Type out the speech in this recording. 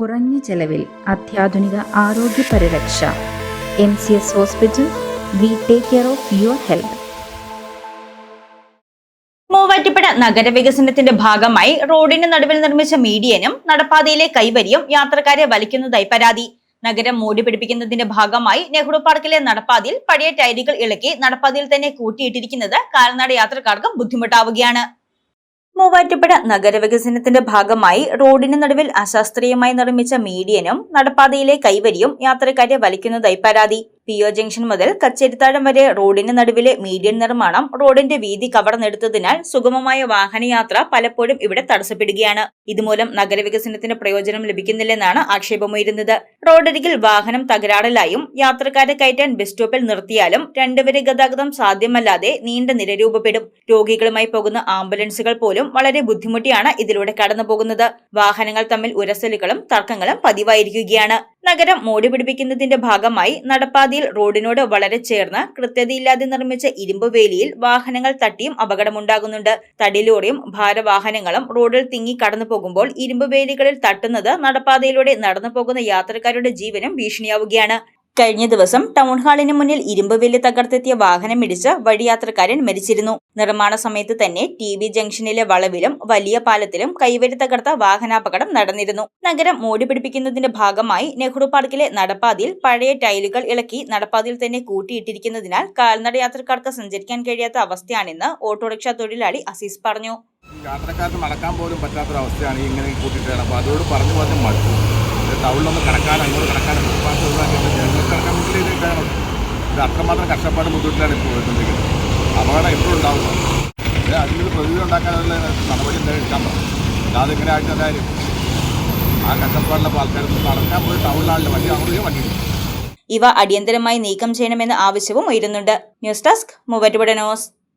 കുറഞ്ഞ ചെലവിൽ അത്യാധുനിക ആരോഗ്യ പരിരക്ഷ. M C S hospital we take care of your health. Muvattupuzha നഗരവികസനത്തിന്റെ ഭാഗമായി റോഡിന് നടുവിൽ നിർമ്മിച്ച മീഡിയനും നടപ്പാതയിലെ കൈവരിയും യാത്രക്കാരെ വലിക്കുന്നതായി പരാതി. നഗരം മൂടി പിടിപ്പിക്കുന്നതിന്റെ ഭാഗമായി നെഹ്റു പാർക്കിലെ നടപ്പാതയിൽ പഴയ ടൈലുകൾ ഇളക്കി നടപ്പാതയിൽ തന്നെ കൂട്ടിയിട്ടിരിക്കുന്നത് കാൽനട യാത്രക്കാർക്ക് ബുദ്ധിമുട്ടാവുകയാണ്. മൂവാറ്റുപുഴ നഗരവികസനത്തിന്റെ ഭാഗമായി റോഡിന് നടുവിൽ അശാസ്ത്രീയമായി നിർമ്മിച്ച മീഡിയനും നടപ്പാതയിലെ കൈവരിയും യാത്രക്കാരെ വലിക്കുന്നതായി പരാതി. പി ഒ ജംഗ്ഷൻ മുതൽ കച്ചേരിത്താഴം വരെ റോഡിന്റെ നടുവിലെ മീഡിയൻ നിർമ്മാണം റോഡിന്റെ വീതി കവർന്നെടുത്തതിനാൽ സുഗമമായ വാഹനയാത്ര പലപ്പോഴും ഇവിടെ തടസ്സപ്പെടുകയാണ്. ഇതുമൂലം നഗരവികസനത്തിന് പ്രയോജനം ലഭിക്കുന്നില്ലെന്നാണ് ആക്ഷേപമുയരുന്നത്. റോഡരികിൽ വാഹനം തകരാറിലായും യാത്രക്കാരെ കയറ്റാൻ ബസ് സ്റ്റോപ്പിൽ നിർത്തിയാലും രണ്ടുവരെ ഗതാഗതം സാധ്യമല്ലാതെ നീണ്ട നിര രൂപപ്പെടും. രോഗികളുമായി പോകുന്ന ആംബുലൻസുകൾ പോലും വളരെ ബുദ്ധിമുട്ടിയാണ് ഇതിലൂടെ കടന്നുപോകുന്നത്. വാഹനങ്ങൾ തമ്മിൽ ഉരസലുകളും തർക്കങ്ങളും പതിവായിരിക്കുകയാണ്. നഗരം മോടി പിടിപ്പിക്കുന്നതിന്റെ ഭാഗമായി നടപ്പാതയിൽ റോഡിനോട് വളരെ ചേർന്ന് കൃത്യതയില്ലാതെ നിർമ്മിച്ച ഇരുമ്പ് വേലിയിൽ വാഹനങ്ങൾ തട്ടിയും അപകടമുണ്ടാകുന്നുണ്ട്. തടിലോറിയും ഭാരവാഹനങ്ങളും റോഡിൽ തിങ്ങി കടന്നു പോകുമ്പോൾ ഇരുമ്പ് വേലികളിൽ തട്ടുന്നത് നടപ്പാതയിലൂടെ നടന്നു പോകുന്ന യാത്രക്കാരുടെ ജീവനും ഭീഷണിയാവുകയാണ്. കഴിഞ്ഞ ദിവസം ടൗൺ ഹാളിന് മുന്നിൽ ഇരുമ്പ് വില്ല് തകർത്തെത്തിയ വാഹനം ഇടിച്ച് വഴിയാത്രക്കാരൻ മരിച്ചിരുന്നു. നിർമ്മാണ സമയത്ത് തന്നെ ടി ബി ജംഗ്ഷനിലെ വളവിലും വലിയ പാലത്തിലും കൈവരി തകർത്ത വാഹനാപകടം നടന്നിരുന്നു. നഗരം മോടി പിടിപ്പിക്കുന്നതിന്റെ ഭാഗമായി നെഹ്റു പാർക്കിലെ നടപ്പാതിയിൽ പഴയ ടൈലുകൾ ഇളക്കി നടപ്പാതിയിൽ തന്നെ കൂട്ടിയിട്ടിരിക്കുന്നതിനാൽ കാൽനട യാത്രക്കാർക്ക് സഞ്ചരിക്കാൻ കഴിയാത്ത അവസ്ഥയാണെന്ന് ഓട്ടോറിക്ഷാ തൊഴിലാളി അസീസ് പറഞ്ഞു. യാത്രക്കാർക്ക് നടക്കാൻ പോലും പറ്റാത്തൊരവസ്ഥയാണ് ഇങ്ങനെ കൂട്ടിയിട്ട് അതോട് പറഞ്ഞു പറഞ്ഞു മടുത്തു. ടൗണിലൊന്ന് കിടക്കാൻ അങ്ങോട്ട് കിടക്കാൻ ഫുട്പാത്ത് ഒഴിവാക്കിയിട്ട് ജനങ്ങൾക്ക് കിടക്കാൻ മുന്നിലേക്കാണ് ഇത് അത്രമാത്രം കഷ്ടപ്പാട് ബുദ്ധിമുട്ടിലാണ് ഇപ്പോൾ വരുന്നുണ്ടെങ്കിൽ അപകടം എപ്പോഴും ഉണ്ടാവും. അതിനൊരു പ്രതിവിധി ഉണ്ടാക്കാനുള്ള നടപടി എന്തായാലും എടുക്കാൻ പറ്റും. അല്ലാതെ ഇങ്ങനെ ആയിട്ട് കാര്യം ആ കഷ്ടപ്പാടിലെ ആൾക്കാരൊന്നും നടക്കാൻ പോയി ടൗണിലാണല്ലോ. വണ്ടി അങ്ങോട്ട് വണ്ടി ഇവ അടിയന്തരമായി നീക്കം ചെയ്യണമെന്ന ആവശ്യവും ഉയരുന്നുണ്ട്. News desk Muvattupuzha